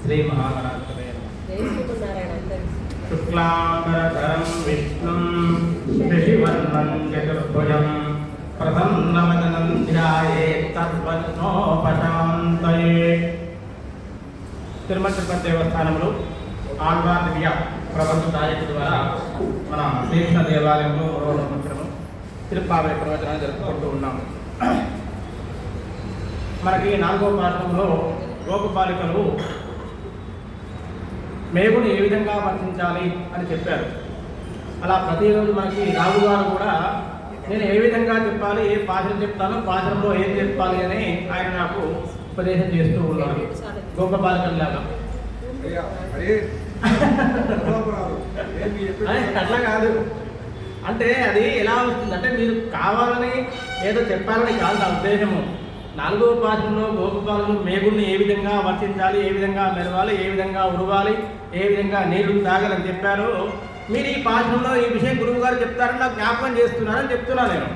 శ్రీ శుక్లాంబరధరం విష్ణుం శశివర్ణం చతుర్భుజం ప్రసన్నవదనం ధ్యాయే సర్వజ్ఞోపశాంతయే తిరుమల తిరుపతి దేవస్థానంలో ఆళ్వార్ దివ్య ప్రబంధ నాయకు ద్వారా మన శ్రీకృష్ణ దేవాలయంలో మరో సంవత్సరము తిరుపావళి ప్రవచనాలు జరుపుకుంటూ ఉన్నాము. మనకి నాలుగో పాఠంలో గోపబాలికలు మేగుని ఏ విధంగా వర్తించాలి అని చెప్పారు. అలా ప్రతిరోజు మనకి రావు గారు కూడా నేను ఏ విధంగా చెప్పాలి ఏ పాఠం చెప్తానో పాఠంలో ఏం చెప్పాలి అని ఆయన నాకు ఉపదేశం చేస్తూ ఉన్నారు. గోపబాలికల్లాగా లాగా. అట్లా కాదు. అంటే అది ఎలా వస్తుంది? అంటే మీరు కావాలని ఏదో చెప్పాలని కాదు నా ఉద్దేశము. నాలుగో పాఠంలో గోపపాలను మేగుల్ని ఏ విధంగా వర్తించాలి ఏ విధంగా మెరవాలి ఏ విధంగా ఉరవాలి ఏ విధంగా నీళ్ళు తాగాలని చెప్పారు మీరు ఈ పాఠంలో ఈ విషయం గురువు గారు చెప్తారని నాకు జ్ఞాపకం చేస్తున్నారని చెప్తున్నా నేను.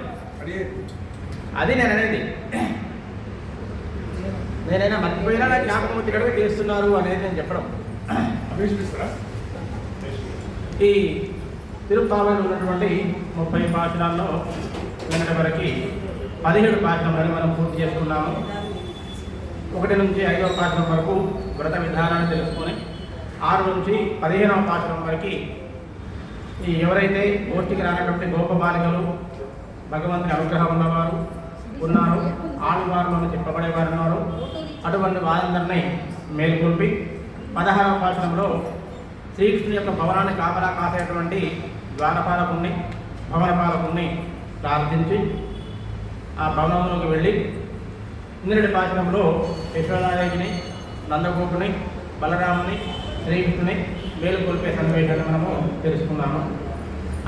అది నేను అనేది. నేనైనా మర్చిపోయినా నాకు జ్ఞాపకం వచ్చేటట్టుగా చేస్తున్నారు అనేది నేను చెప్పడం. ఈ తిరుపావలో ఉన్నటువంటి ముప్పై పాఠశాలలో నిన్నటి వరకు పదిహేడు పాఠములను మనం పూర్తి చేసుకున్నాము. ఒకటి నుంచి ఐదవ పాఠం వరకు వ్రత విధానాన్ని తెలుసుకొని ఆరు నుంచి పదిహేనవ పాఠం వరకు ఈ ఎవరైతే గోష్ఠికి రానటువంటి గోప బాలికలు భగవంతుని అనుగ్రహం ఉన్నవారు ఉన్నారు ఆడవారు అని చెప్పబడేవారు ఉన్నారు. అటువంటి వారందరినీ మేల్కొల్పి పదహారవ పాఠంలో శ్రీకృష్ణుని యొక్క భవనాన్ని కాపలా కాసేటువంటి ద్వారపాలకుణ్ణి భవనపాలకుణ్ణి ప్రార్థించి ఆ భవనంలోకి వెళ్ళి ఇంద్రుడి పాచనంలో యశోదాదేవిని నందగోపుని బలరాముని శ్రీకృష్ణుని మేలుకొల్పే సన్నివేశాన్ని మనము తెలుసుకున్నాము.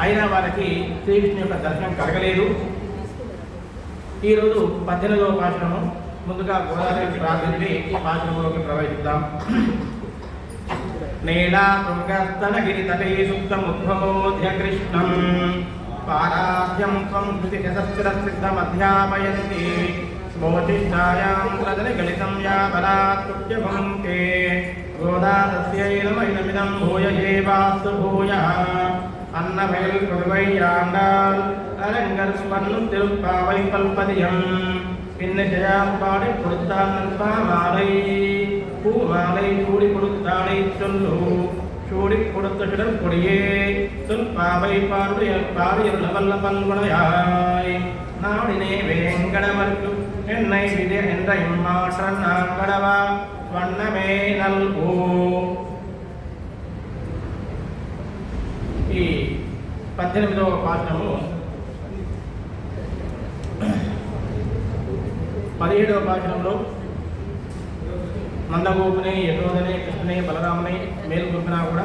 అయినా వారికి శ్రీకృష్ణుని యొక్క దర్శనం కలగలేదు. ఈరోజు పద్దెనిమిదవ పాచనము ముందుగా గోదావరి ప్రార్థించి ఈ పాచనంలోకి ప్రవేశిద్దాం. నీలా తుంగస్తనగిరి తటే సుప్తముద్భవోధ్య కృష్ణం. पाराभ्यं त्वं कृतिशतस्थिरस्थितमध्यापयन्ति स्मोतिष्ठायां प्रजलगलितं या बलात्कृत्य भुङ्क्ते गोदातस्यै नमैनमिदं भूय एवास्तु भूयः अन्नभैल् कृवैराङ्गाल् அரங்கற்பன்னுத்திருப்பாவை பல்பதியம் பின்னஜயாப்பாடி கொடுத்தான் நிற்பாமாலை பூமாலை கூடி கொடுத்தானை சொல்லு சூடி கொடுத்ததுடன் கொடியே சொல் பாவை பார்வைய பாவையர் வல்ல பல்குணையாய் நாடினே வேங்கடவர்க்கு என்னை வித என்ற இம்மாற்ற நாங்கடவா வண்ணமே நல்கோ ఈ పద్దెనిమిదవ పాఠము పదిహేడవ పాఠంలో నందగోపుని యశోదని కృష్ణుని బలరాముని మేలుకొల్పినా కూడా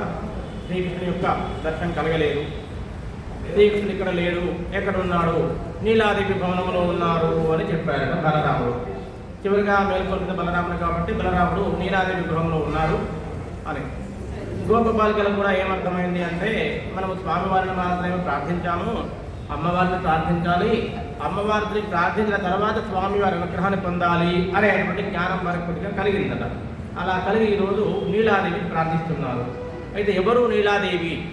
శ్రీకృష్ణుని యొక్క దర్శనం కలగలేదు. శ్రీకృష్ణుడు ఇక్కడ లేడు ఎక్కడ ఉన్నాడు నీలాదేవి భవనంలో ఉన్నారు అని చెప్పారు బలరాముడు. చివరిగా మేల్కొల్పిన బలరాముడు కాబట్టి బలరాముడు నీలాదేవి గృహంలో ఉన్నాడు అని. గోపబాలికలకు కూడా ఏమర్థమైంది అంటే మనము స్వామివారిని మాత్రమే ప్రార్థించాము అమ్మవారిని ప్రార్థించాలి అమ్మవారిని ప్రార్థించిన తర్వాత స్వామివారి అనుగ్రహాన్ని పొందాలి అనేటువంటి జ్ఞానం వారికి కొద్దిగా కలిగిందట. అలా కలిగి ఈరోజు నీలాదేవి ప్రార్థిస్తున్నారు. అయితే ఎవరు నీలాదేవి?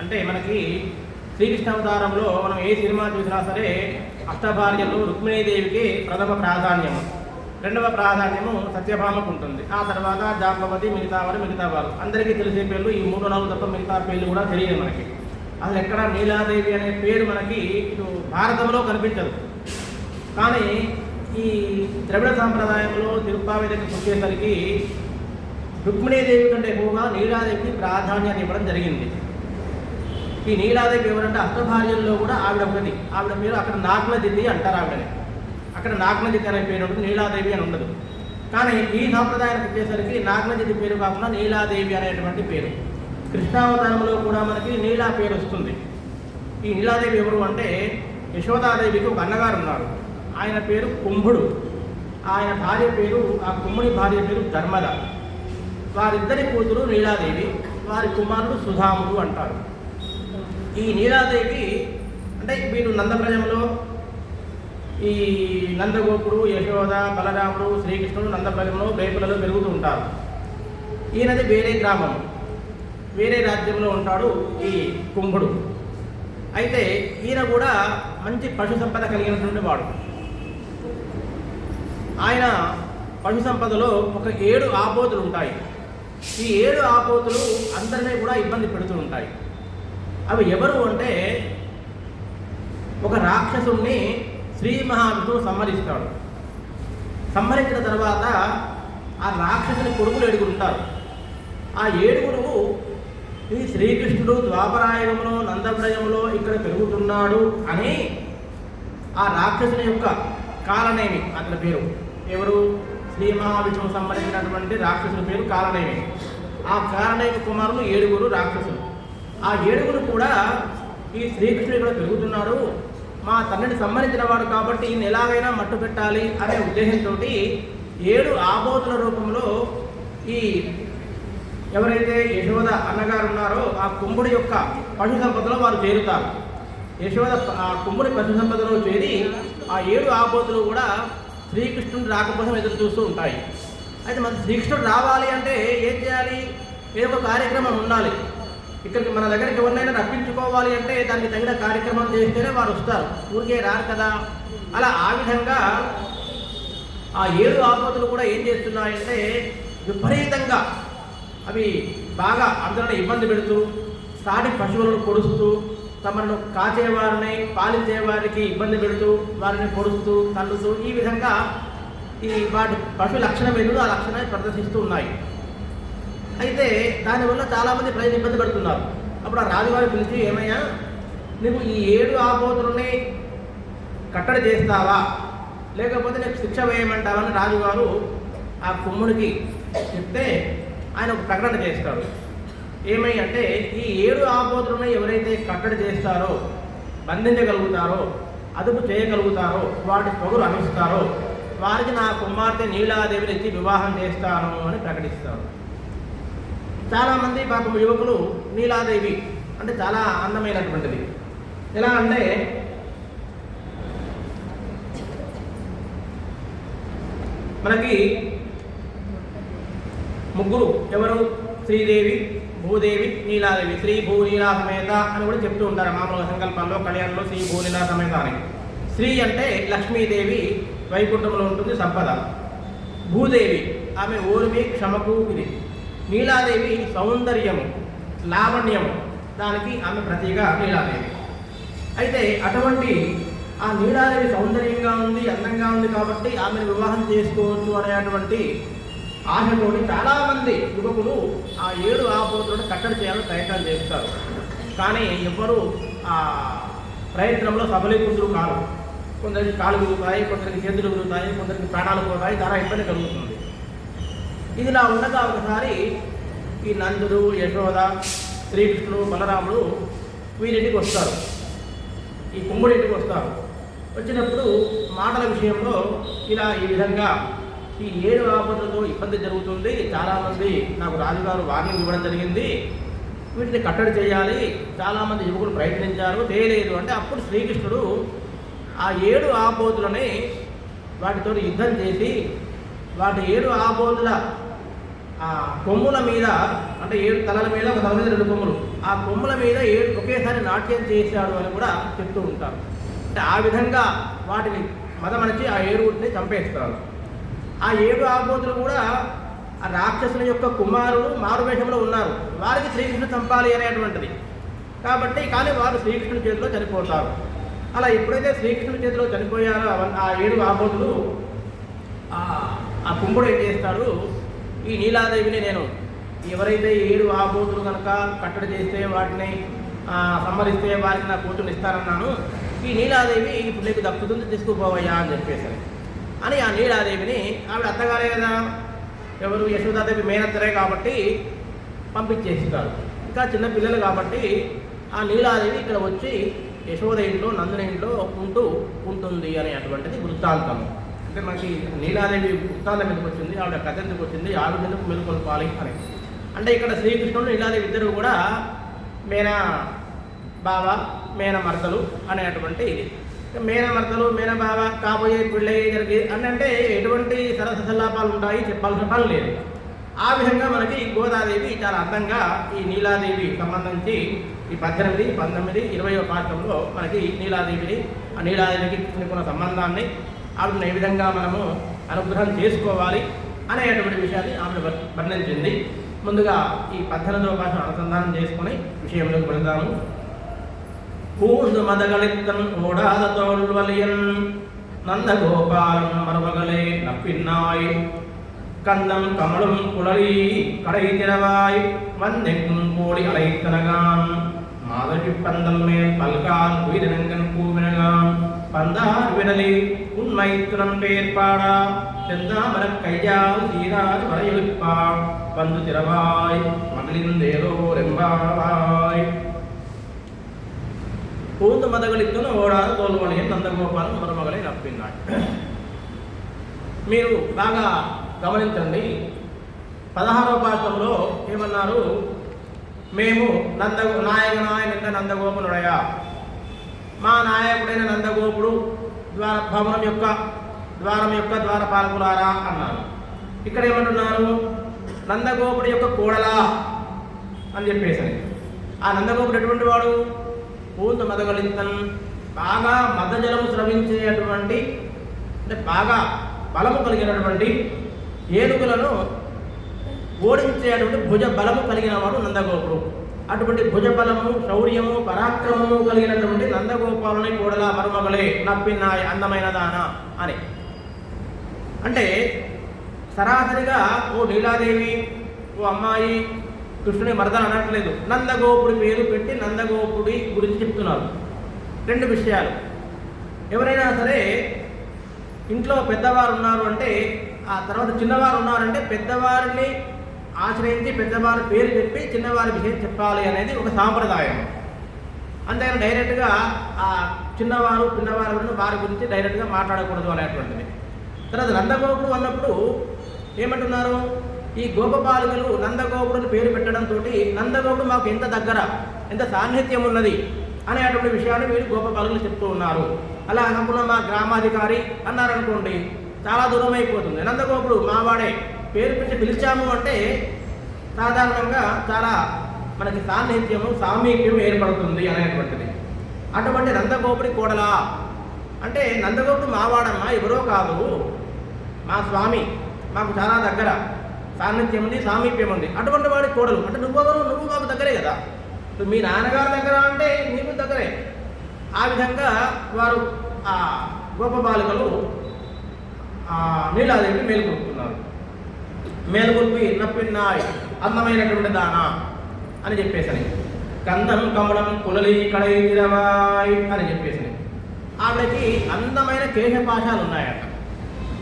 అంటే మనకి శ్రీకృష్ణావతారంలో మనం ఏ సినిమా చూసినా సరే అష్టభార్యలు రుక్మిణీదేవికి ప్రథమ ప్రాధాన్యము. రెండవ ప్రాధాన్యము సత్యభామకు ఉంటుంది. ఆ తర్వాత జాంబవతి మిగతా వారు మిగతా వారు. అందరికీ తెలిసే పేర్లు ఈ మూడు నాలుగు తప్ప మిగతా పేర్లు కూడా తెలియదు మనకి. అసలు ఎక్కడ నీలాదేవి అనే పేరు మనకి ఇటు భారతంలో కనిపించదు. కానీ ఈ ద్రవిడ సాంప్రదాయంలో తిరుప్పావి దగ్గరికి వచ్చేసరికి రుక్మిణీదేవి కంటే ఎక్కువగా నీలాదేవికి ప్రాధాన్యత ఇవ్వడం జరిగింది. ఈ నీలాదేవి ఎవరంటే అష్టభార్యల్లో కూడా ఆవిడ ఒకటి. ఆవిడ పేరు అక్కడ నాగ్నదితి అంటారు ఆవిడని. అక్కడ నాగ్నదితి అనే పేరు ఉంటుంది నీలాదేవి అని ఉండదు. కానీ ఈ సాంప్రదాయానికి వచ్చేసరికి నాగ్నదితి పేరు కాకుండా నీలాదేవి అనేటువంటి పేరు. కృష్ణావతారంలో కూడా మనకి నీలా పేరు వస్తుంది. ఈ నీలాదేవి ఎవరు అంటే యశోదాదేవికి ఒక అన్నగారు ఉన్నారు. ఆయన పేరు కుంభుడు. ఆయన భార్య పేరు ఆ కుంభుడి భార్య పేరు ధర్మద. వారిద్దరి కూతురు నీలాదేవి వారి కుమారుడు సుధాముడు అంటారు. ఈ నీలాదేవి అంటే వీరు నందప్రజంలో ఈ నందగోపుడు యశోద బలరాముడు శ్రీకృష్ణుడు నందప్రజంలో రేపులలో పెరుగుతూ ఉంటారు. ఈయనది వేరే గ్రామం వేరే రాజ్యంలో ఉంటాడు ఈ కుంభుడు. అయితే ఈయన కూడా మంచి పశు సంపద కలిగినటువంటి వాడు. ఆయన పశు సంపదలో ఒక ఏడు ఆపోతులు ఉంటాయి. ఈ ఏడు ఆపోతులు అందరినీ కూడా ఇబ్బంది పెడుతూ ఉంటాయి. అవి ఎవరు అంటే ఒక రాక్షసుణ్ణి శ్రీ మహావిష్ణువు సంహరిస్తాడు. సంహరించిన తర్వాత ఆ రాక్షసుని కొడుకులు ఏడుగురు ఉంటారు. ఆ ఏడుగురు ఈ శ్రీకృష్ణుడు ద్వాపరాయుగంలో నందప్రయంలో ఇక్కడ పెరుగుతున్నాడు అని ఆ రాక్షసుని యొక్క కాలనేమి అతని పేరు. ఎవరు? శ్రీ మహావిష్ణువు సంబంధించినటువంటి రాక్షసుని పేరు కాలనేమి. ఆ కాలనేమి కుమారులు ఏడుగురు రాక్షసులు. ఆ ఏడుగురు కూడా ఈ శ్రీకృష్ణుడు ఇక్కడ పెరుగుతున్నాడు. మా తండ్రిని సంబంధించిన వాడు కాబట్టి ఈయన ఎలాగైనా మట్టు పెట్టాలి అనే ఉద్దేశంతో ఏడు ఆబోతుల రూపంలో ఈ ఎవరైతే యశోద అన్నగారు ఉన్నారో ఆ కుంభుడి యొక్క పశు సంపదలో వారు చేరుతారు. యశోద ఆ కుంభుడి పశు సంపదలో చేరి ఆ ఏడు ఆపోతులు కూడా శ్రీకృష్ణుడు రాకపోసం ఎదురు చూస్తూ ఉంటాయి. అయితే మన శ్రీకృష్ణుడు రావాలి అంటే ఏం చేయాలి? ఏదో ఒక కార్యక్రమం ఉండాలి. ఇక్కడికి మన దగ్గరికి ఎవరినైనా రప్పించుకోవాలి అంటే దానికి తగిన కార్యక్రమం చేస్తేనే వారు వస్తారు. ఊరికే రారు కదా. అలా ఆ విధంగా ఆ ఏడు ఆపదలు కూడా ఏం చేస్తున్నాయంటే విపరీతంగా అవి బాగా అందరిని ఇబ్బంది పెడుతూ సాటి పశువులను పొడుస్తూ తమను కాచేవారిని పాలించేవారికి ఇబ్బంది పెడుతూ వారిని పొడుస్తూ తల్లుతూ ఈ విధంగా ఈ వాటి పశు లక్షణం ఏదో ఆ లక్షణాన్ని ప్రదర్శిస్తూ ఉన్నాయి. అయితే దానివల్ల చాలామంది ప్రజలు ఇబ్బంది పడుతున్నారు. అప్పుడు ఆ రాజుగారు పిలిచి ఏమయ్యా నువ్వు ఈ ఏడు ఆపోతులని కట్టడి చేస్తావా? లేకపోతే నీకు శిక్ష వేయమంటావని అని రాజుగారు ఆ కుమ్ముడికి చెప్తే ఆయన ఒక ప్రకటన చేస్తాడు ఏమై అంటే ఈ ఏడు ఆపోతులను ఎవరైతే కట్టడి చేస్తారో బంధించగలుగుతారో అదుపు చేయగలుగుతారో వాటి పొగరు అనుస్తారో వారికి నా కుమార్తె నీలాదేవిని ఇచ్చి వివాహం చేస్తాను అని ప్రకటిస్తారు. చాలామంది పాపం యువకులు నీలాదేవి అంటే చాలా అందమైనటువంటిది. ఎలా అంటే మనకి ముగ్గురు. ఎవరు? శ్రీదేవి భూదేవి నీలాదేవి. శ్రీ భూ నీలా సమేత అని కూడా చెప్తూ ఉంటారు మామూలుగా సంకల్పంలో కళ్యాణంలో శ్రీ భూ నీలా సమేత అని శ్రీ అంటే లక్ష్మీదేవి వైకుంఠంలో ఉంటుంది సంపద. భూదేవి ఆమె ఓర్మి క్షమకు ఇది నీలాదేవి సౌందర్యము లావణ్యము. దానికి ఆమె ప్రతీక నీలాదేవి. అయితే అటువంటి ఆ నీలాదేవి సౌందర్యంగా ఉంది అందంగా ఉంది కాబట్టి ఆమెను వివాహం చేసుకోవచ్చు అనేటువంటి ఆశతోటి చాలామంది యువకులు ఆ ఏడు ఆపోతులను కట్టడి చేయాలని ప్రయత్నం చేస్తారు. కానీ ఎవ్వరూ ఆ ప్రయత్నంలో సఫలీకృతులు కారు. కొందరికి కాలు విరుగుతాయి కొందరికి చేతులు విరుగుతాయి కొందరికి ప్రాణాలు పోతాయి చాలా ఇబ్బంది కలుగుతుంది. ఇదిలా ఉండగా ఒకసారి ఈ నందుడు యశోద శ్రీకృష్ణుడు బలరాముడు వీరింటికి వస్తారు. ఈ కుమ్ముడింటికి వస్తారు. వచ్చినప్పుడు మాటల విషయంలో ఇలా ఈ విధంగా ఈ ఏడు ఆపదలతో ఇబ్బంది జరుగుతుంది. చాలామంది నాకు రాజుగారు వార్నింగ్ ఇవ్వడం జరిగింది. వీటిని కట్టడి చేయాలి. చాలామంది యువకులు ప్రయత్నించారు. చేయలేదు అంటే అప్పుడు శ్రీకృష్ణుడు ఆ ఏడు ఆపోతులని వాటితో యుద్ధం చేసి వాటి ఏడు ఆపోతుల ఆ కొమ్ముల మీద అంటే ఏడు తలల మీద ఒక తల మీద రెండు కొమ్ములు. ఆ కొమ్ముల మీద ఏడు ఒకేసారి నాట్యం చేశాడు అని కూడా చెప్తూ ఉంటారు. అంటే ఆ విధంగా వాటిని మదమణిచి ఆ ఏడుగుడిని చంపేస్తారు. ఆ ఏడు ఆబోతులు కూడా ఆ రాక్షసుల యొక్క కుమారులు మారువేషంలో ఉన్నారు. వారికి శ్రీకృష్ణుడు చంపాలి అనేటువంటిది. కాబట్టి కానీ వారు శ్రీకృష్ణుడి చేతిలో చనిపోతారు. అలా ఎప్పుడైతే శ్రీకృష్ణుడి చేతిలో చనిపోయారో ఆ ఏడు ఆబోతులు ఆ- కుంభుడు ఏం చేస్తాడు? ఈ నీలాదేవిని నేను ఎవరైతే ఏడు ఆబోతులు కనుక కట్టడి చేస్తే వాటిని సంహరిస్తే వారికి నా కూతురు ఇస్తానన్నాను ఈ నీలాదేవి ఇప్పుడు నీకు దక్కుతుంది తీసుకుపోవయ్యా అని చెప్పేసి అని ఆ నీలాదేవిని ఆవిడ అత్తగారే కదా. ఎవరు యశోదాదేవి మేనత్తరే కాబట్టి పంపించేస్తారు ఇంకా చిన్న పిల్లలు కాబట్టి ఆ నీలాదేవి ఇక్కడ వచ్చి యశోద ఇంట్లో నందుని ఇంట్లో ఉంటూ ఉంటుంది అనేటువంటిది వృత్తాంతం. అంటే మనకి నీలాదేవి వృత్తాంతం ఎందుకు వచ్చింది ఆవిడ కథ ఎందుకు వచ్చింది ఆవిడ ఎందుకు మెలుకొల్పాలి అని. అంటే ఇక్కడ శ్రీకృష్ణుడు నీలాదేవి ఇద్దరు కూడా మేన బావ మేన మరతలు అనేటువంటి ఇది మేనమర్తలు మేనబావ కాబోయే పెళ్ళయ్యే జరిగి అని అంటే ఎటువంటి సరస సల్లాపాలు ఉంటాయి చెప్పాల్సిన పని లేదు. ఆ విధంగా మనకి గోదాదేవి చాలా అందంగా ఈ నీలాదేవి సంబంధించి ఈ పద్దెనిమిది పంతొమ్మిది ఇరవయో పాఠంలో మనకి నీలాదేవిని ఆ నీలాదేవికి తీసుకున్న సంబంధాన్ని ఆవిడని ఏ విధంగా మనము అనుగ్రహం చేసుకోవాలి అనేటువంటి విషయాన్ని ఆవిడ వర్ణించింది. ముందుగా ఈ పద్దెనిమిదవ భాష అనుసంధానం చేసుకొని విషయంలోకి వెళదాము. பூந்து மதகளித்தன் ஓடாத தோல்வலியன் நந்தகோபாலன் மருமகளே நப்பின்னாய். கந்தம் கமலும் குழலி கடை திறவாய் வந்தெங்கும் கோடி அலைத்தனகான் மாதவி பந்தம் மேல் பல்கால் உயிரினங்கன் பூவினகான் பந்தார் விடலி உண்மை துணம் பேர்பாடா செந்தாமரக் கையால் சீரார் வரையெழுப்பா. வந்து திறவாய் மகளின் மகளிந்தேரோ ரெம்பாவாய் పూత మదగలిత్తును ఓడారు తోలువలియన్ నందగోపాలం మరుమగలై నప్పిన్నాడు మీరు బాగా గమనించండి పదహారవ పాఠంలో ఏమన్నారు మేము నంద నాయక నాయనంద నందగోపునుడయ మా నాయకుడైన నందగోపుడు ద్వార భవనం యొక్క ద్వారం యొక్క ద్వారపాలకులారా అన్నారు ఇక్కడ ఏమంటున్నారు నందగోపుడి యొక్క కోడలా అని చెప్పేసి ఆ నందగోపుడు ఎటువంటి వాడు పూత మదగలింతన్ బాగా మదజలము స్రవించేటువంటి అంటే బాగా బలము కలిగినటువంటి ఏనుగులను ఓడించేటువంటి భుజ బలము కలిగిన వాడు నందగోపుడు. అటువంటి భుజ బలము శౌర్యము పరాక్రమము కలిగినటువంటి నందగోపాలని కూడలా మరుమగలే నప్పినాయ అందమైన దాన అని. అంటే సరాసరిగా ఓ నీలాదేవి ఓ అమ్మాయి కృష్ణుని మరదలు అనట్లేదు. నందగోపుడి పేరు పెట్టి నందగోపుడి గురించి చెప్తున్నారు. రెండు విషయాలు. ఎవరైనా సరే ఇంట్లో పెద్దవారు ఉన్నారు అంటే ఆ తర్వాత చిన్నవారు ఉన్నారంటే పెద్దవారిని ఆశ్రయించి పెద్దవారి పేరు చెప్పి చిన్నవారి విషయం చెప్పాలి అనేది ఒక సాంప్రదాయం. అంతేగాని డైరెక్ట్గా ఆ చిన్నవారు పిన్నవారు వారి గురించి డైరెక్ట్గా మాట్లాడకూడదు అనేటువంటిది. తర్వాత నందగోపుడు అన్నప్పుడు ఏమంటున్నారు? ఈ గోపబాలికలు నందగోపుడుని పేరు పెట్టడంతో నందగోపుడు మాకు ఎంత దగ్గర ఎంత సాన్నిధ్యం ఉన్నది అనేటువంటి విషయాన్ని వీరు గోపబాలికలు చెప్తూ ఉన్నారు. అలా అనుకున్న మా గ్రామాధికారి అన్నారనుకోండి చాలా దూరం అయిపోతుంది. నందగోపుడు మావాడే పేరు పెట్టి పిలిచాము అంటే సాధారణంగా చాలా మనకి సాన్నిహిత్యము సామీప్యం ఏర్పడుతుంది అనేటువంటిది. అటువంటి నందగోపుడి కోడలా అంటే నందగోపుడు మావాడమ్మా ఎవరో కాదు మా స్వామి మాకు చాలా దగ్గర. సాన్నిధ్యం ఉంది సామీప్యం ఉంది అటువంటి వాడి కోడలు అంటే నువ్వెవరు నువ్వు మాకు దగ్గరే కదా. ఇప్పుడు మీ నాన్నగారి దగ్గర అంటే నీకు దగ్గరే. ఆ విధంగా వారు ఆ గోప బాలికలు ఆ నీలాదేవిని మేలుకొల్పుతున్నారు. మేలుకొల్పి నప్పిన్నాయ్ అందమైనటువంటి దానా అని చెప్పేసని. కందం కమలం కులలి కడైరవాయ్ అని చెప్పేసి ఆవిడకి అందమైన కేశపాశాలు ఉన్నాయట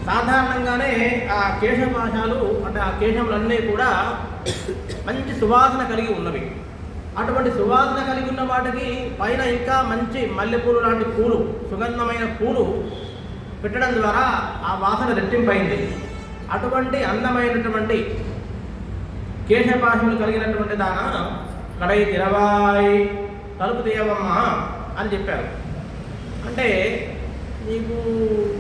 సాధారణంగానే ఆ కేశపాశాలు అంటే ఆ కేశములన్నీ కూడా మంచి సువాసన కలిగి ఉన్నవి. అటువంటి సువాసన కలిగి ఉన్న వాటికి పైన ఇంకా మంచి మల్లెపూలు లాంటి పూలు సుగంధమైన పూలు పెట్టడం ద్వారా ఆ వాసన రెట్టింపైంది. అటువంటి అందమైనటువంటి కేశపాశములు కలిగినటువంటి దాన కడై తిరవాయి తలుపు తీయవమ్మా అని చెప్పారు. అంటే మీకు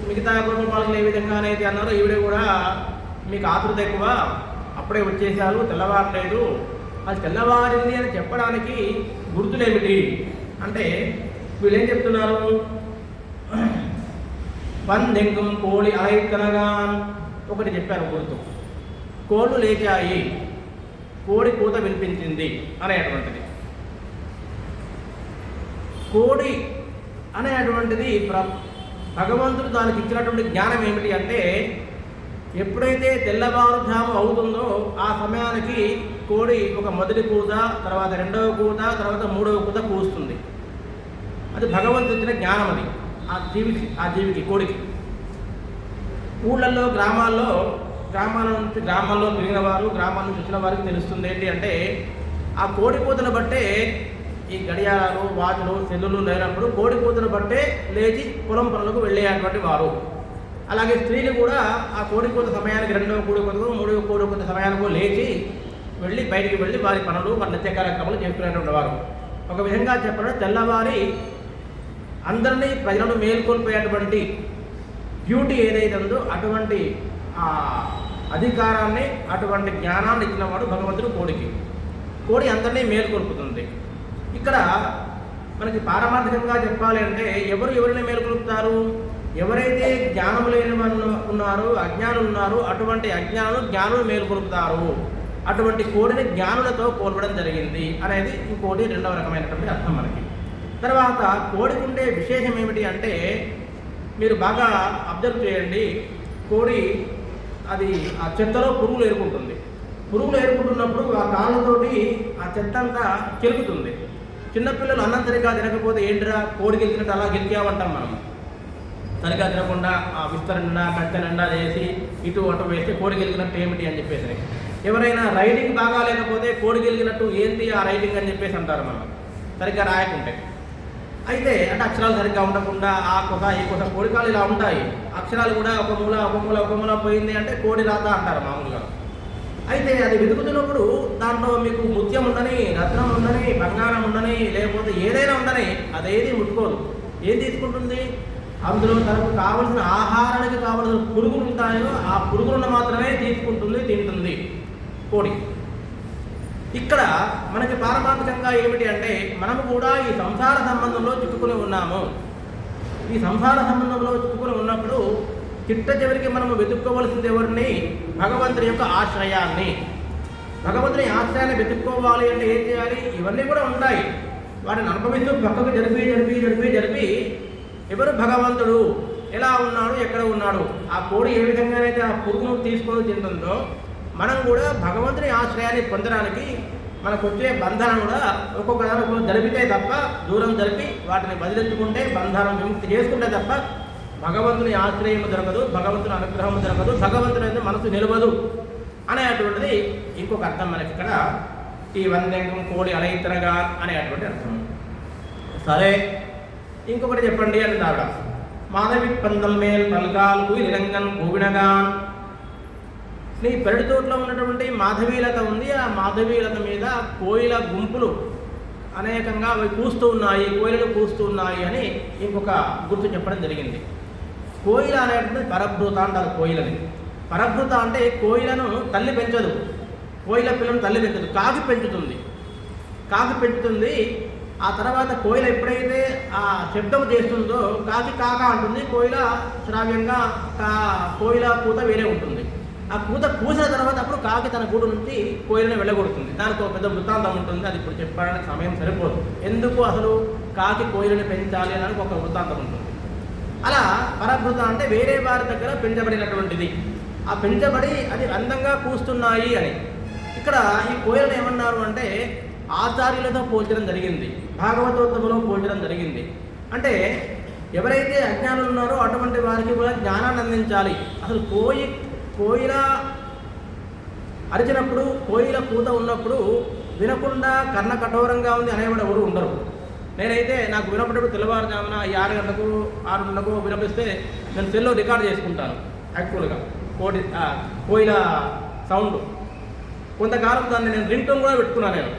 మిగతా గోపాలకులు ఏ విధంగానైతే అన్నారో ఈవిడ కూడా మీకు ఆతృత ఎక్కువ. అప్పుడే వచ్చేసారు తెల్లవారలేదు. అది తెల్లవారింది అని చెప్పడానికి గుర్తులేమిటి? అంటే వీళ్ళు ఏం చెప్తున్నారు? పందెంగం కోడి అలైతనగా ఒకటి చెప్పారు గుర్తు. కోళ్ళు లేచాయి కోడి కూత వినిపించింది అనేటువంటిది. కోడి అనేటువంటిది ప్ర భగవంతుడు దానికి ఇచ్చినటువంటి జ్ఞానం ఏమిటి అంటే ఎప్పుడైతే తెల్లవారుజాము అవుతుందో ఆ సమయానికి కోడి ఒక మొదటి కూత తర్వాత రెండవ కూత తర్వాత మూడవ కూత కూస్తుంది అది భగవంతుడు ఇచ్చిన జ్ఞానం అది ఆ జీవికి ఆ జీవికి కోడికి. ఊళ్ళల్లో గ్రామాల్లో గ్రామాల నుంచి గ్రామాల్లో పెరిగిన వారు గ్రామాల నుంచి వచ్చిన వారికి తెలుస్తుంది ఏంటి అంటే ఆ కోడి కూతను బట్టే ఈ గడియారాలు వాచులు సెల్లులు లేనప్పుడు కోడి కూతురు బట్టే లేచి పొలం పనులకు వెళ్ళేటువంటి వారు. అలాగే స్త్రీలు కూడా ఆ కోడి కూత సమయానికి రెండవ కోడి కూతకు మూడవ కోడి కూత సమయానికి లేచి వెళ్ళి బయటికి వెళ్ళి వారి పనులు వారి నిత్య కార్యక్రమాలు చేసుకునేటువంటి వారు. ఒక విధంగా చెప్పడం తెల్లవారి అందరినీ ప్రజలను మేల్కొల్పోయేటువంటి డ్యూటీ ఏదైతే ఉందో అటువంటి ఆ అధికారాన్ని అటువంటి జ్ఞానాన్ని ఇచ్చినవాడు భగవంతుడు కోడికి. కోడి అందరినీ మేల్కొల్పుతుంది. ఇక్కడ మనకి పారమార్థికంగా చెప్పాలి అంటే ఎవరు ఎవరిని మేలుకొలుపుతారు? ఎవరైతే జ్ఞానం లేని వాళ్ళు ఉన్నారో అజ్ఞానులు ఉన్నారో అటువంటి అజ్ఞానులు జ్ఞానులు మేలుకొలుపుతారు. అటువంటి కోడిని జ్ఞానులతో కోల్పడం జరిగింది అనేది ఇంకోటి రెండవ రకమైనటువంటి అర్థం మనకి. తర్వాత కోడికి ఉండే విశేషం ఏమిటి అంటే మీరు బాగా అబ్జర్వ్ చేయండి కోడి అది ఆ చెత్తలో పురుగులు ఏరుకుంటుంది. పురుగులు ఏరుకుంటున్నప్పుడు ఆ కాళ్ళతోటి ఆ చెత్త అంతా కెలుకుతుంది చిన్నపిల్లలు అన్నం సరిగ్గా తినకపోతే ఏంటిరా కోడి గెలిచినట్టు అలా గెలికామంటాం మనం. సరిగ్గా తినకుండా ఆ విస్తరణ కట్టెనండా చేసి ఇటు అటు వేస్తే కోడి గెలిగినట్టు ఏమిటి అని చెప్పేసి. ఎవరైనా రైడింగ్ బాగా లేకపోతే కోడి గెలిగినట్టు ఏంటి ఆ రైడింగ్ అని చెప్పేసి అంటారు మనం. సరిగ్గా రాయకుంటే. అయితే అంటే అక్షరాలు సరిగ్గా ఉండకుండా ఆ కొస ఈ కొస కోడికాలు ఇలా ఉంటాయి. అక్షరాలు కూడా ఒక మూల ఒక మూల ఒక మూల పోయింది అంటే కోడి రాత అంటారు మామూలుగా. అయితే అది వెతుకుతున్నప్పుడు దాంట్లో మీకు ముత్యం ఉండని రత్నం ఉండని బంగారం ఉండని లేకపోతే ఏదైనా ఉండని అదేది ముట్టుకోదు. ఏం తీసుకుంటుంది? అందులో తనకు కావలసిన ఆహారానికి కావలసిన పురుగులు ఉంటాయో ఆ పురుగులను మాత్రమే తీసుకుంటుంది తింటుంది. కోడి ఇక్కడ మనకి పారమార్థికంగా ఏమిటి అంటే మనము కూడా ఈ సంసార సంబంధంలో చిక్కుకుని ఉన్నాము. ఈ సంసార సంబంధంలో చిక్కుకుని ఉన్నప్పుడు చిట్ట చివరికి మనము వెతుక్కోవలసింది ఎవరిని? భగవంతుని యొక్క ఆశ్రయాన్ని. భగవంతుని ఆశ్రయాన్ని వెతుక్కోవాలి అంటే ఏం చేయాలి? ఇవన్నీ కూడా ఉంటాయి. వాటిని అనుభవిస్తూ పక్కకు జరిపి జరిపి జరిపి జరిపి ఎవరు భగవంతుడు? ఎలా ఉన్నాడు? ఎక్కడ ఉన్నాడు? ఆ కోడి ఏ విధంగానైతే ఆ పురుగును తీసుకొని తింటుందో మనం కూడా భగవంతుని ఆశ్రయాన్ని పొందడానికి మనకు వచ్చే బంధనం కూడా ఒక్కొక్క దాని జరిపితే తప్ప దూరం జరిపి వాటిని వదిలించుకుంటే బంధనం విముక్తి చేసుకుంటే తప్ప భగవంతుని ఆశ్రయం దొరకదు భగవంతుని అనుగ్రహం దొరకదు భగవంతుని అయితే మనసు నిలవదు అనేటువంటిది ఇంకొక అర్థం మనకి ఇక్కడ. ఈ వందెంగం కోడి అలయితనగా అనేటువంటి అర్థం. సరే ఇంకొకటి చెప్పండి అని దావిడ మాధవి పందల్ మేల్ పల్కాల్ కుయి నిరంగన్ నీ పెరటి తోటలో ఉన్నటువంటి మాధవీలత ఉంది ఆ మాధవీలత మీద కోయిల గుంపులు అనేకంగా అవి కూస్తూ ఉన్నాయి కోయిలలు కూస్తూ ఉన్నాయి అని ఇంకొక గుర్తు చెప్పడం జరిగింది. కోయిల అనేటువంటిది పరభృత అంటారు కోయిలని. పరభృత అంటే కోయిలను తల్లి పెంచదు. కోయిల పిల్లను తల్లి పెంచదు. కాకి పెంచుతుంది. కాకి పెంచుతుంది. ఆ తర్వాత కోయిల ఎప్పుడైతే ఆ శబ్దం చేస్తుందో కాకి కాక అంటుంది. కోయిల శ్రావ్యంగా కా కోయిల పూత వేరే ఉంటుంది. ఆ పూత పూసిన తర్వాత అప్పుడు కాకి తన గూడు నుంచి కోయిలను వెళ్ళగొడుతుంది. దానికి ఒక పెద్ద వృత్తాంతం ఉంటుంది. అది ఇప్పుడు చెప్పడానికి సమయం సరిపోదు. ఎందుకు అసలు కాకి కోయిలను పెంచాలి అని ఒక వృత్తాంతం ఉంటుంది. అలా పరభృత అంటే వేరే వారి దగ్గర పెంచబడినటువంటిది. ఆ పెంచబడి అది అందంగా కూస్తున్నాయి అని. ఇక్కడ ఈ కోయిలను ఏమన్నారు అంటే ఆచార్యులతో పోల్చడం జరిగింది భాగవతోత్తములో పోల్చడం జరిగింది. అంటే ఎవరైతే అజ్ఞానులు ఉన్నారో అటువంటి వారికి కూడా జ్ఞానాన్ని అందించాలి. అసలు కోయి కోయిల అరిచినప్పుడు కోయిల కూత ఉన్నప్పుడు వినకుండా కర్ణ కఠోరంగా ఉంది అనేవాడు ఎవరు ఉండరు. నేనైతే నాకు వినపడేప్పుడు తెల్లవారుజామున ఈ ఆరు గంటలకు ఆరు గంటలకు వినిపిస్తే నేను సెల్లో రికార్డ్ చేసుకుంటాను యాక్చువల్గా కోటి కోయిల సౌండ్. కొంతకాలం దాన్ని నేను రింగ్ టోన్ కూడా పెట్టుకున్నాను నేను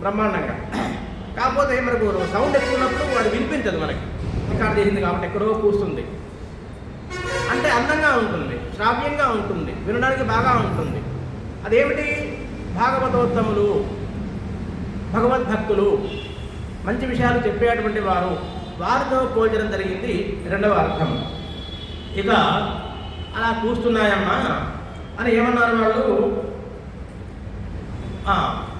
బ్రహ్మాండంగా. కాకపోతే మనకు సౌండ్ ఎక్కువ ఉన్నప్పుడు వాడు వినిపించదు మనకి. రికార్డ్ చేసింది కాబట్టి ఎక్కడో కూస్తుంది అంటే అందంగా ఉంటుంది శ్రావ్యంగా ఉంటుంది వినడానికి బాగా ఉంటుంది. అదేమిటి? భాగవతోత్తములు భగవద్భక్తులు. మంచి విషయాలు చెప్పేటువంటి వారు వారితో పోల్చడం జరిగింది రెండవ అర్థం ఇక అలా కూస్తున్నాయమ్మా అని ఏమన్నారు వాళ్ళు ఆ,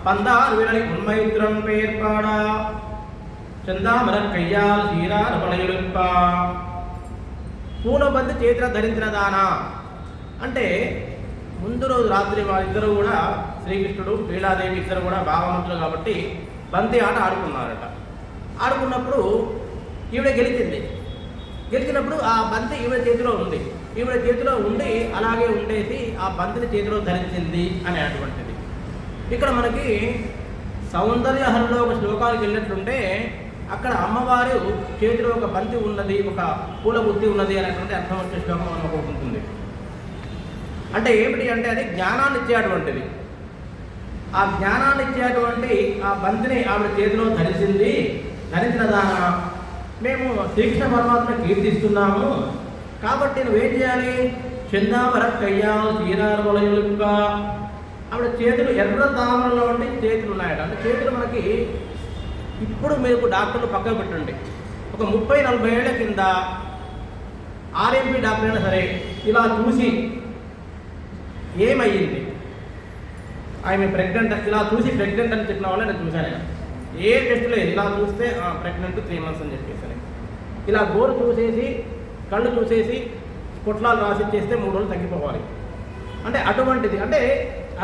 பந்தார் விரலை உண்மைத்திறன் பெயர்பாடா చందామరన్ కయ్యాల్ సీరార పడయుడుప్ప పూనబంది చేతిన ధరించిన దానా అంటే ముందు రోజు రాత్రి వాళ్ళిద్దరూ కూడా శ్రీకృష్ణుడు లీలాదేవి ఇద్దరు కూడా భావమంతులు కాబట్టి బంతి ఆట ఆడుకున్నారట. ఆడుకున్నప్పుడు ఈవిడ గెలిచింది. గెలిచినప్పుడు ఆ బంతి ఈవిడ చేతిలో ఉంది. ఈవిడ చేతిలో ఉండి అలాగే ఉండేసి ఆ బంతిని చేతిలో ధరించింది అనే అటువంటిది. ఇక్కడ మనకి సౌందర్యహరంలో ఒక శ్లోకానికి వెళ్ళినట్లుంటే అక్కడ అమ్మవారు చేతిలో ఒక బంతి ఉన్నది ఒక పూల బుద్ధి ఉన్నది అనేటువంటి అర్థం వచ్చే శ్లోకం మనకు ఉంటుంది. అంటే ఏమిటి అంటే అది జ్ఞానాన్ని ఇచ్చేటువంటిది ఆ జ్ఞానాన్ని ఇచ్చేటువంటి ఆ బంతిని ఆవిడ చేతిలో ధరించింది. ధరించిన దాన మేము శ్రీకృష్ణ పరమాత్మ కీర్తిస్తున్నాము. కాబట్టి నువ్వేం చేయాలి? చందావర కయ్యాలు చీరారవలయులుక్క ఆవిడ చేతులు ఎర్ర తామరలో ఉండి చేతులు ఉన్నాయట. అంటే చేతులు మనకి ఇప్పుడు మీకు డాక్టర్లు పక్కన పెట్టండి. ఒక ముప్పై నలభై ఏళ్ళ కింద ఆర్ఎంపీ డాక్టర్ అయినా సరే ఇలా చూసి ఏమయ్యింది? ఆమె ప్రెగ్నెంట్ ఇలా చూసి ప్రెగ్నెంట్ అని చెప్పిన వాళ్ళని నేను చూశాను నేను. ఏ టెస్ట్లో ఇలా చూస్తే ప్రెగ్నెంట్ త్రీ మంత్స్ అని చెప్పేసి అని. ఇలా గోరు చూసేసి కళ్ళు చూసేసి పొట్లాలు రాసి చేస్తే మూడు రోజులు తగ్గిపోవాలి అంటే అటువంటిది అంటే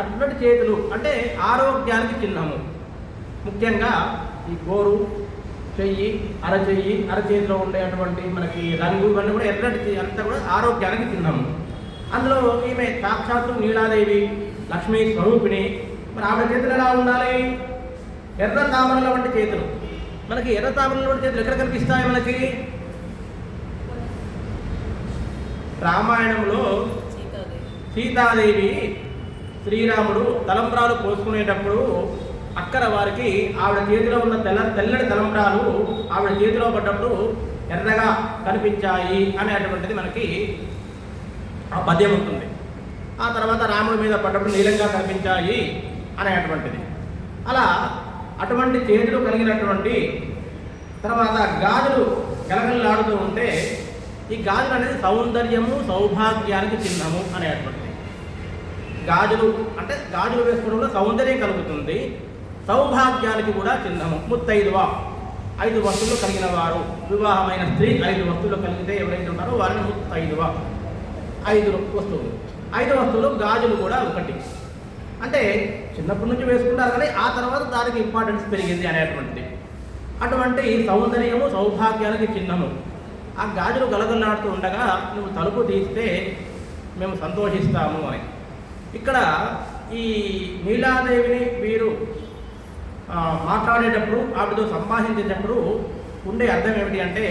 అటువంటి చేతులు అంటే ఆరోగ్యానికి చిహ్నము ముఖ్యంగా ఈ గోరు చెయ్యి అరచెయ్యి అరచేతిలో ఉండేటువంటి మనకి రంగు ఇవన్నీ కూడా ఎర్రటి అంతా కూడా ఆరోగ్యానికి చిహ్నము అందులో ఈమె సాక్షాత్తు నీలాదేవి లక్ష్మీ స్వరూపిణి. మరి ఆవిడ చేతులు ఎలా ఉండాలి? ఎర్ర తామరల వంటి చేతులు. మనకి ఎర్ర తామరల వంటి చేతులు ఎక్కడ కనిపిస్తాయి మనకి? రామాయణంలో సీతాదేవి శ్రీరాముడు తలంబ్రాలు పోసుకునేటప్పుడు అక్కర వారికి ఆవిడ చేతిలో ఉన్న తెల్ల తెల్లడి తలంబ్రాలు ఆవిడ చేతిలో పడ్డప్పుడు ఎర్రగా కనిపించాయి అనేటువంటిది మనకి ఆ పద్యం ఉంటుంది. ఆ తర్వాత రాముడి మీద పడ్డప్పుడు నీలంగా కనిపించాయి అనేటువంటిది. అలా అటువంటి చేతులు కలిగినటువంటి తర్వాత గాజులు గలగలలాడుతూ ఉంటే ఈ గాజులు అనేది సౌందర్యము సౌభాగ్యానికి చిహ్నము అనేటువంటిది. గాజులు అంటే గాజులు వేసుకోవడంలో సౌందర్యం కలుగుతుంది సౌభాగ్యానికి కూడా చిహ్నము. ముత్తైదువ ఐదు వస్తువులు కలిగిన వారు. వివాహమైన స్త్రీ ఐదు వస్తువులు కలిగితే ఎవరైతే ఉంటారో వారిని ముత్తైదువ ఐదు వస్తువులు. ఐదు వస్తువులు గాజులు కూడా ఒకటి. అంటే చిన్నప్పటి నుంచి వేసుకుంటారు కానీ ఆ తర్వాత దానికి ఇంపార్టెన్స్ పెరిగింది అనేటువంటిది. అటువంటి సౌందర్యము సౌభాగ్యానికి చిహ్నము. ఆ గాజులు గలగలాడుతూ ఉండగా నువ్వు తలుపు తీస్తే మేము సంతోషిస్తాము అని. ఇక్కడ ఈ నీలాదేవిని వీరు మాట్లాడేటప్పుడు ఆవిడతో సంభాషించేటప్పుడు ఉండే అర్థం ఏమిటి అంటే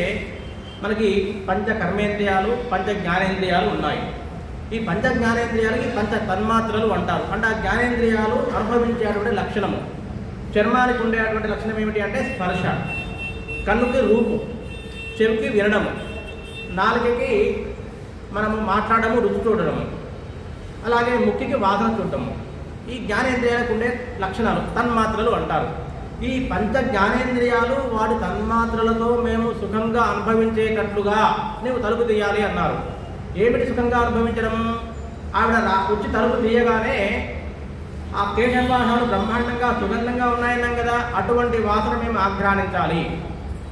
మనకి పంచ కర్మేంద్రియాలు పంచ జ్ఞానేంద్రియాలు ఉన్నాయి. ఈ పంచ జ్ఞానేంద్రియాలకి పంచ తన్మాత్రలు అంటారు. అంటే ఆ జ్ఞానేంద్రియాలు అనుభవించేటువంటి లక్షణము. చర్మానికి ఉండేటువంటి లక్షణం ఏమిటి అంటే స్పర్శ. కన్నుకి రూపు చెవికి వినడము. నాలుకకి మనము మాట్లాడము రుచి చూడడము. అలాగే ముక్కికి వాసన చూడటము ఈ జ్ఞానేంద్రియాలకు ఉండే లక్షణాలు తన్మాత్రలు అంటారు. ఈ పంచ జ్ఞానేంద్రియాలు వాటి తన్మాత్రలతో మేము సుఖంగా అనుభవించేటట్లుగా నీవు తలుపు తీయాలి అన్నారు. ఏమిటి సుఖంగా అనుభవించడం ఆవిడ వచ్చి తలుపు తీయగానే ఆ కేశవాహనాలు బ్రహ్మాండంగా సుగంధంగా ఉన్నాయన్నాం కదా అటువంటి వాసన మేము ఆగ్రహించాలి.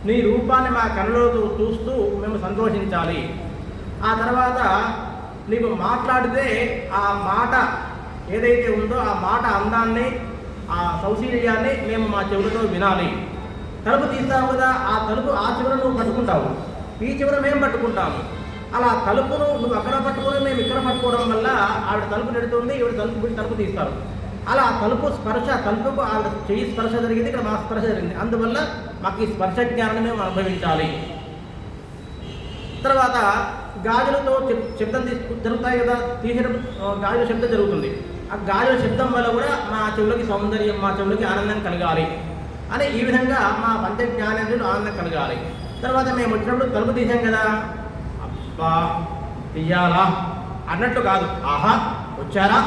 నీ రూపాన్ని మా కళ్ళలో చూస్తూ మేము సంతోషించాలి. ఆ తర్వాత నీకు మాట్లాడితే ఆ మాట ఏదైతే ఉందో ఆ మాట అందాన్ని ఆ సౌశీల్యాన్ని మేము మా చెవులతో వినాలి. తలుపు తీస్తావు కదా ఆ తలుపు ఆ చివర నువ్వు పట్టుకుంటావు. ఈ చివర మేము పట్టుకుంటాము. అలా తలుపును నువ్వు అక్కడ పట్టుకుని మేము ఇక్కడ పట్టుకోవడం వల్ల ఆవిడ తలుపు నెడుతుంది ఈవిడ తలుపు వీడు తలుపు తీస్తారు. అలా తలుపు స్పర్శ తలుపుకు ఆవిడ చెయ్యి స్పర్శ జరిగింది ఇక్కడ మా స్పర్శ జరిగింది. అందువల్ల మాకు ఈ స్పర్శ జ్ఞానాన్ని మేము అనుభవించాలి. తర్వాత గాజులతో చెప్- శబ్దం తీసుకు జరుగుతాయి కదా తీసేటప్పుడు గాజుల శబ్దం జరుగుతుంది. ఆ గాజుల శబ్దం వల్ల కూడా మా చెవులకి సౌందర్యం మా చెవులకి ఆనందం కలగాలి. అని ఈ విధంగా మా పంచ జ్ఞానేంద్రుడు ఆనందం కలగాలి. తర్వాత మేము వచ్చినప్పుడు తలుపు తీసాం కదా బా తీయాలా అన్నట్టు కాదు. ఆహా వచ్చారా?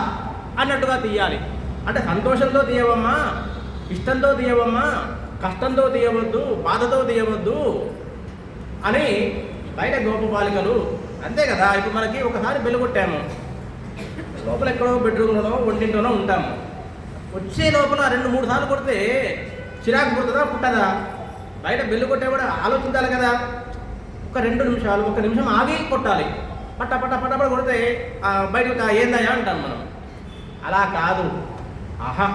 అన్నట్టుగా తీయాలి అంటే సంతోషంతో తీయవమ్మా ఇష్టంతో తీయవమ్మా కష్టంతో తీయవద్దు బాధతో తీయవద్దు అని బయట గోపబాలికలు అంతే కదా ఇప్పుడు మనకి ఒకసారి బెల్లు కొట్టాము. లోపల ఎక్కడో బెడ్రూమ్లోనో ఒంటింట్లోనో ఉంటాము. వచ్చే లోపల రెండు మూడు సార్లు కొడితే చిరాకు పుడుతుందా పుట్టదా? బయట బెల్లు కొట్టే కూడా ఆలోచించాలి కదా. ఒక రెండు నిమిషాలు ఒక నిమిషం ఆగి కొట్టాలి. పట్ట పట్ట పట్ట పట్ట కొడితే బయటకు ఏందయ్యా అంటాం మనం. అలా కాదు. ఆహా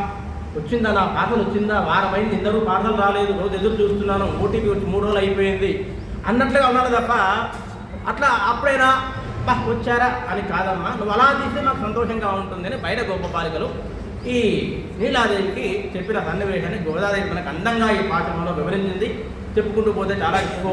వచ్చిందా నా పార్సల్ వచ్చిందా? వారం అయింది ఇద్దరు పార్సల్ రాలేదు. రోజు ఎదురు చూస్తున్నాను. ఓటీపీ వచ్చి మూడు రోజులు అయిపోయింది. అన్నట్లుగా ఉన్నాడు తప్ప అట్లా అప్పుడైనా బా వచ్చారా? అని కాదమ్మా. నువ్వు అలా తీస్తే మాకు సంతోషంగా ఉంటుందని బయట గొప్ప బాలికలు ఈ నీలాదేవికి చెప్పిన సన్నివేశాన్ని గోదాదేవి మనకు అందంగా ఈ పాఠంలో వివరించింది. చెప్పుకుంటూ పోతే చాలా ఎక్కువ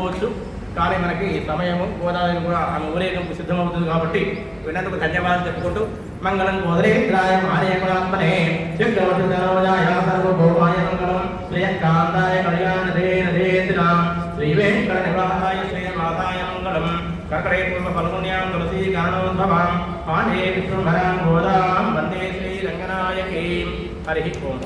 కానీ మనకి సమయము గోదావరి కూడా ఆమె ఊరేగింపు సిద్ధమవుతుంది కాబట్టి విన్నందుకు ధన్యవాదాలు చెప్పుకుంటూ మంగళం గోదరేంద్రాయ మారేకులాత్మనే చక్రవర్తి సర్వజాయ సర్వభౌమాయ మంగళం శ్రేయకాంతాయ కళ్యాణ రే నరేంద్ర శ్రీ వెంకట నివాసాయ శ్రీమాతాయ మంగళం కర్కటే పూర్వ ఫల్గుణ్యాం తులసీ గానోద్భవాం పాండే విష్ణుభరాం గోదాం వందే శ్రీ రంగనాయకీం హరి ఓం.